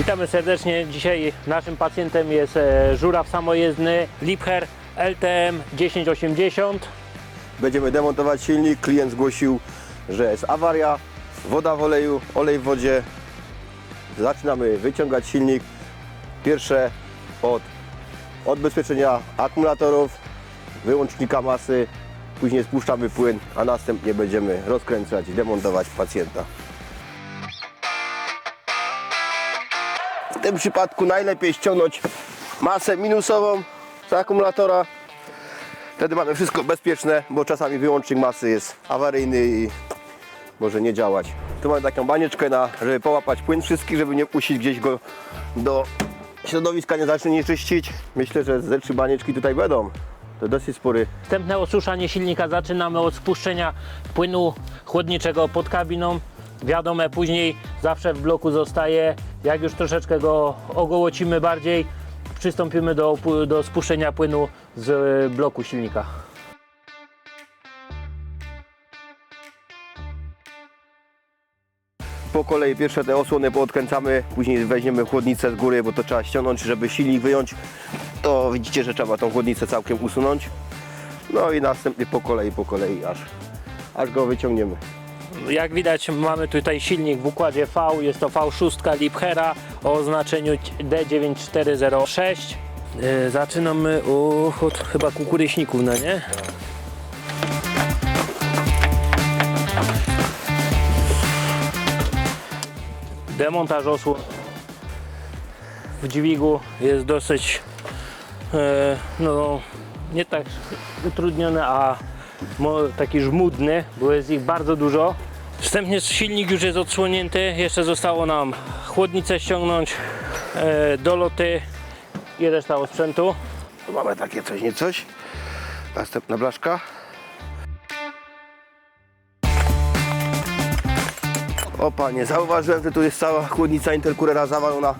Witamy serdecznie. Dzisiaj naszym pacjentem jest e, żuraw samojezdny Liebherr LTM 1080. Będziemy demontować silnik. Klient zgłosił, że jest awaria, woda w oleju, olej w wodzie. Zaczynamy wyciągać silnik. Pierwsze od odbezpieczenia akumulatorów, wyłącznika masy. Później spuszczamy płyn, a następnie będziemy rozkręcać i demontować pacjenta. W tym przypadku najlepiej ściągnąć masę minusową z akumulatora. Wtedy mamy wszystko bezpieczne, bo czasami wyłącznik masy jest awaryjny i może nie działać. Tu mamy taką banieczkę, na, żeby połapać płyn wszystkich, żeby nie puścić gdzieś go do środowiska, nie zacznie nie czyścić. Myślę, że ze trzy banieczki tutaj będą. To dosyć spory. Wstępne osuszanie silnika zaczynamy od spuszczenia płynu chłodniczego pod kabiną. Wiadome, później zawsze w bloku zostaje. Jak już troszeczkę go ogołocimy bardziej, przystąpimy do, do spuszczenia płynu z e, bloku silnika. Po kolei pierwsze te osłony poodkręcamy, później weźmiemy chłodnicę z góry, bo to trzeba ściągnąć, żeby silnik wyjąć. To widzicie, że trzeba tą chłodnicę całkiem usunąć. No i następnie po kolei, po kolei, aż, aż go wyciągniemy. Jak widać mamy tutaj silnik w układzie V, jest to V6 Liebherra o oznaczeniu D9406. Yy, zaczynamy od chyba kukuryśników, no nie? Demontaż osłon w dźwigu jest dosyć e, no, nie tak utrudniony, a taki żmudny, bo jest ich bardzo dużo. Wstępnie silnik już jest odsłonięty, jeszcze zostało nam chłodnicę ściągnąć, e, doloty i reszta osprzętu. Tu mamy takie coś, nie coś. Następna blaszka. O panie, zauważyłem, że tu jest cała chłodnica intercoolera zawalona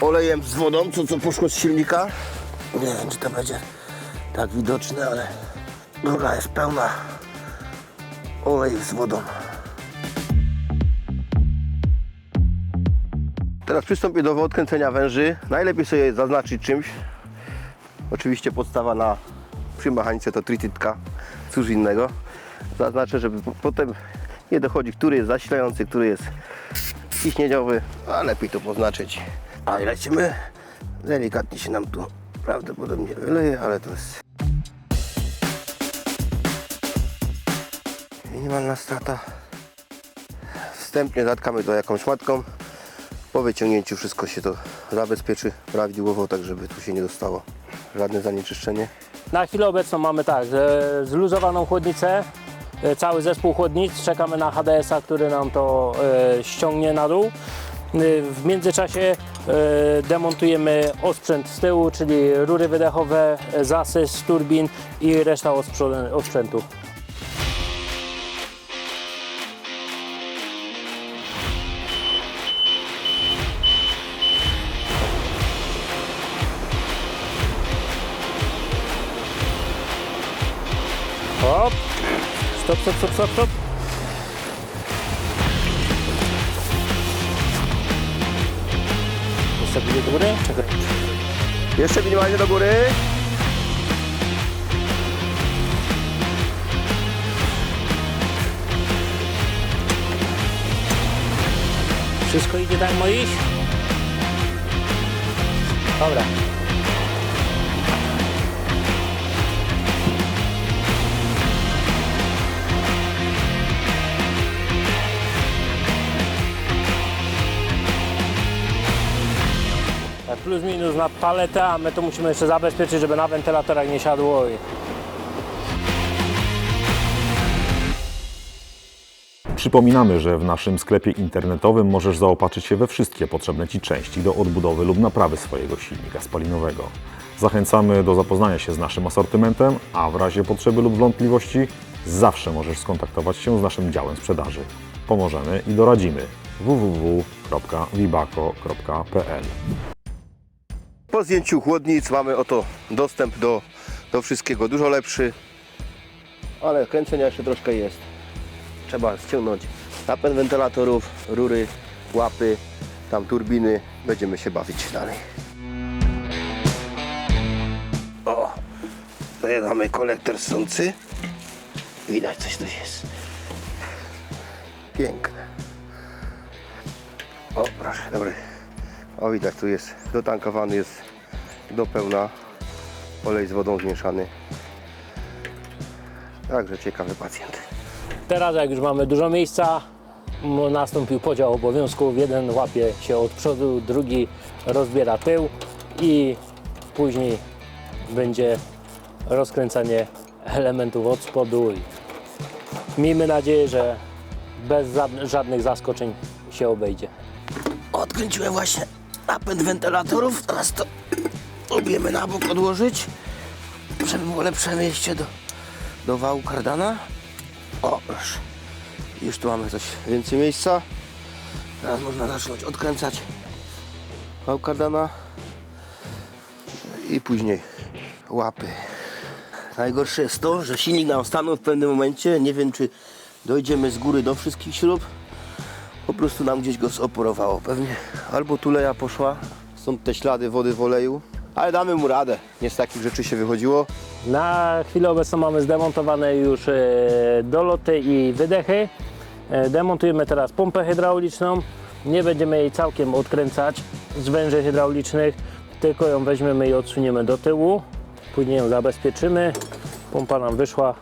olejem z wodą, co, co poszło z silnika. Nie wiem, czy to będzie tak widoczne, ale druga jest pełna oleju z wodą. Teraz przystąpię do odkręcenia węży. Najlepiej sobie zaznaczyć czymś, Oczywiście podstawa na przy mechanice to tritytka, cóż innego. Zaznaczę, żeby po- potem nie dochodzi, który jest zasilający, który jest ciśnieniowy, a lepiej to poznaczyć. A lecimy. Delikatnie się nam tu prawdopodobnie wyleje, ale to jest minimalna strata. Wstępnie zatkamy to jakąś matką. Po wyciągnięciu wszystko się to zabezpieczy prawidłowo, tak żeby tu się nie dostało żadne zanieczyszczenie. Na chwilę obecną mamy tak, zluzowaną chłodnicę, e, cały zespół chłodnic, czekamy na HDS-a, który nam to e, ściągnie na dół. E, W międzyczasie demontujemy osprzęt z tyłu, czyli rury wydechowe, e, zasy z turbin i reszta osprzę- osprzętu. Hop. Stop, stop, stop, stop, stop. Jeszcze bliżej do góry. Czekaj. Jeszcze minimalnie do góry. Wszystko idzie tak ma iść? Dobra. Plus minus na paletę, a my to musimy jeszcze zabezpieczyć, żeby na wentylatorach nie siadło. Przypominamy, że w naszym sklepie internetowym możesz zaopatrzyć się we wszystkie potrzebne Ci części do odbudowy lub naprawy swojego silnika spalinowego. Zachęcamy do zapoznania się z naszym asortymentem, a w razie potrzeby lub wątpliwości zawsze możesz skontaktować się z naszym działem sprzedaży. Pomożemy i doradzimy www.vibaco.pl Po zdjęciu chłodnic mamy oto dostęp do, do wszystkiego dużo lepszy. Ale kręcenia jeszcze troszkę jest. Trzeba ściągnąć napęd wentylatorów, rury, łapy, tam turbiny, będziemy się bawić dalej. O, tutaj mamy kolektor sący. Widać coś tu jest. Piękne. O, proszę, dobry. O, widać, tu jest dotankowany jest do pełna. Olej z wodą zmieszany. Także ciekawy pacjent. Teraz jak już mamy dużo miejsca, nastąpił podział obowiązków. Jeden łapie się od przodu, drugi rozbiera tył i później będzie rozkręcanie elementów od spodu. I miejmy nadzieję, że bez żadnych zaskoczeń się obejdzie. Odkręciłem właśnie napęd wentylatorów. Teraz to próbujemy na bok odłożyć, żeby było lepsze wejście do, do wału kardana. O, proszę. Już tu mamy coś więcej miejsca. Teraz można zacząć odkręcać wał kardana i później łapy. Najgorsze jest to, że silnik nam stanął w pewnym momencie. Nie wiem, czy dojdziemy z góry do wszystkich śrub. Po prostu nam gdzieś go zoporowało pewnie. Albo tuleja poszła, są te ślady wody w oleju. Ale damy mu radę. Nie z takich rzeczy się wychodziło. Na chwilę obecną mamy zdemontowane już e, doloty i wydechy. E, Demontujemy teraz pompę hydrauliczną. Nie będziemy jej całkiem odkręcać z węży hydraulicznych, tylko ją weźmiemy i odsuniemy do tyłu. Później ją zabezpieczymy. Pompa nam wyszła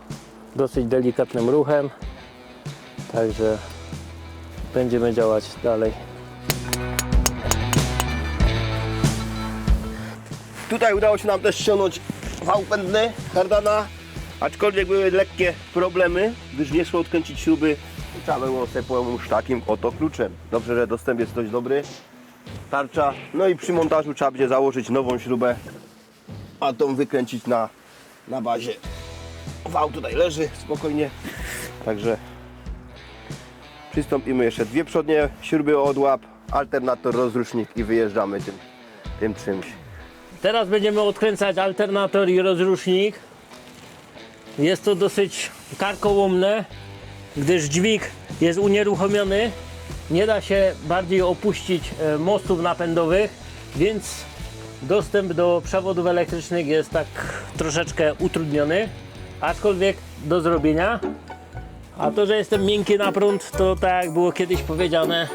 dosyć delikatnym ruchem, także będziemy działać dalej. Tutaj udało się nam też ściągnąć wał pędny kardana. Aczkolwiek były lekkie problemy, gdyż nie szło odkręcić śruby. Trzeba było pomóc takim oto kluczem. Dobrze, że dostęp jest dość dobry. Tarcza. No i przy montażu trzeba będzie założyć nową śrubę, a tą wykręcić na, na bazie. Wał tutaj leży spokojnie. Także przystąpimy jeszcze dwie przodnie śruby od łap, alternator, rozrusznik i wyjeżdżamy tym, tym czymś. Teraz będziemy odkręcać alternator i rozrusznik. Jest to dosyć karkołomne, gdyż dźwig jest unieruchomiony. Nie da się bardziej opuścić e, mostów napędowych, więc dostęp do przewodów elektrycznych jest tak troszeczkę utrudniony, aczkolwiek do zrobienia. A to, że jestem miękki na prąd, to tak jak było kiedyś powiedziane,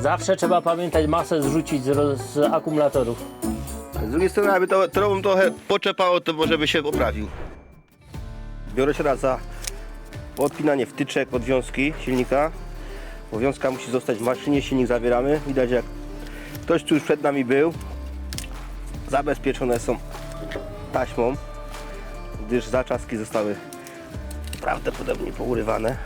zawsze trzeba pamiętać masę zrzucić z, z akumulatorów. Z drugiej strony, jakby to trochę poczepało, to może by się poprawił. Biorę się raz za odpinanie wtyczek od wiązki silnika. Bo wiązka musi zostać w maszynie, silnik zabieramy. Widać jak ktoś tu już przed nami był. Zabezpieczone są taśmą, gdyż zaczaski zostały prawdopodobnie pourywane.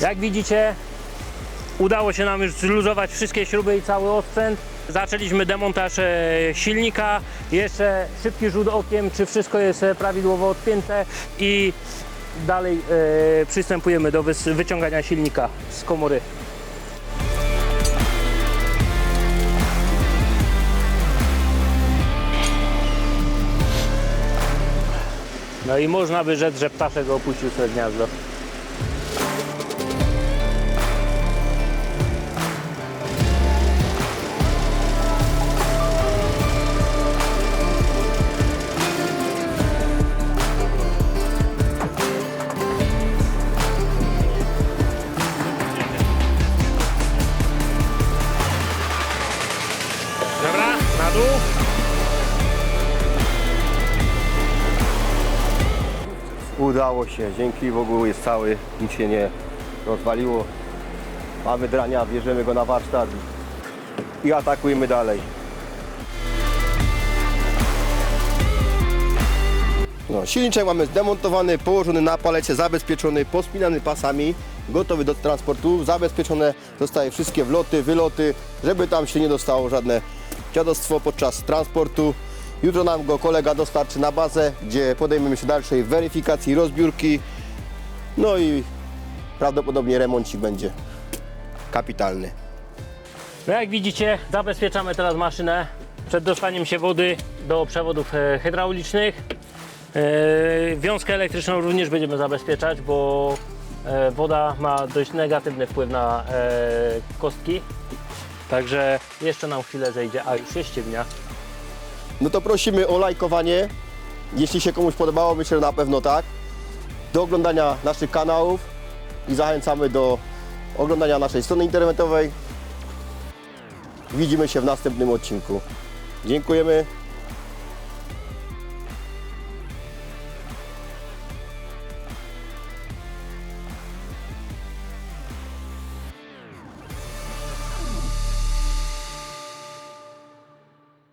Jak widzicie, udało się nam już zluzować wszystkie śruby i cały osprzęt. Zaczęliśmy demontaż e, silnika, jeszcze szybki rzut okiem, czy wszystko jest e, prawidłowo odpięte i dalej e, przystępujemy do wyciągania silnika z komory. No i można by rzec, że ptaszek opuścił swoje gniazdo. Udało się, dzięki Bogu jest cały, nic się nie rozwaliło. Mamy drania, bierzemy go na warsztat i atakujemy dalej. No, silniczek mamy zdemontowany, położony na palecie, zabezpieczony, pospinany pasami, gotowy do transportu. Zabezpieczone zostaje wszystkie wloty, wyloty, żeby tam się nie dostało żadne dziadostwo podczas transportu. Jutro nam go kolega dostarczy na bazę, gdzie podejmiemy się dalszej weryfikacji, rozbiórki. No i prawdopodobnie remoncik będzie kapitalny. No jak widzicie, zabezpieczamy teraz maszynę. przed dostaniem się wody do przewodów e, hydraulicznych. E, Wiązkę elektryczną również będziemy zabezpieczać, bo e, woda ma dość negatywny wpływ na kostki. Także jeszcze nam chwilę zejdzie, a już jest ciemnia. No to prosimy o lajkowanie. Jeśli się komuś podobało, myślę, że na pewno tak. Do oglądania naszych kanałów i zachęcamy do oglądania naszej strony internetowej. Widzimy się w następnym odcinku. Dziękujemy.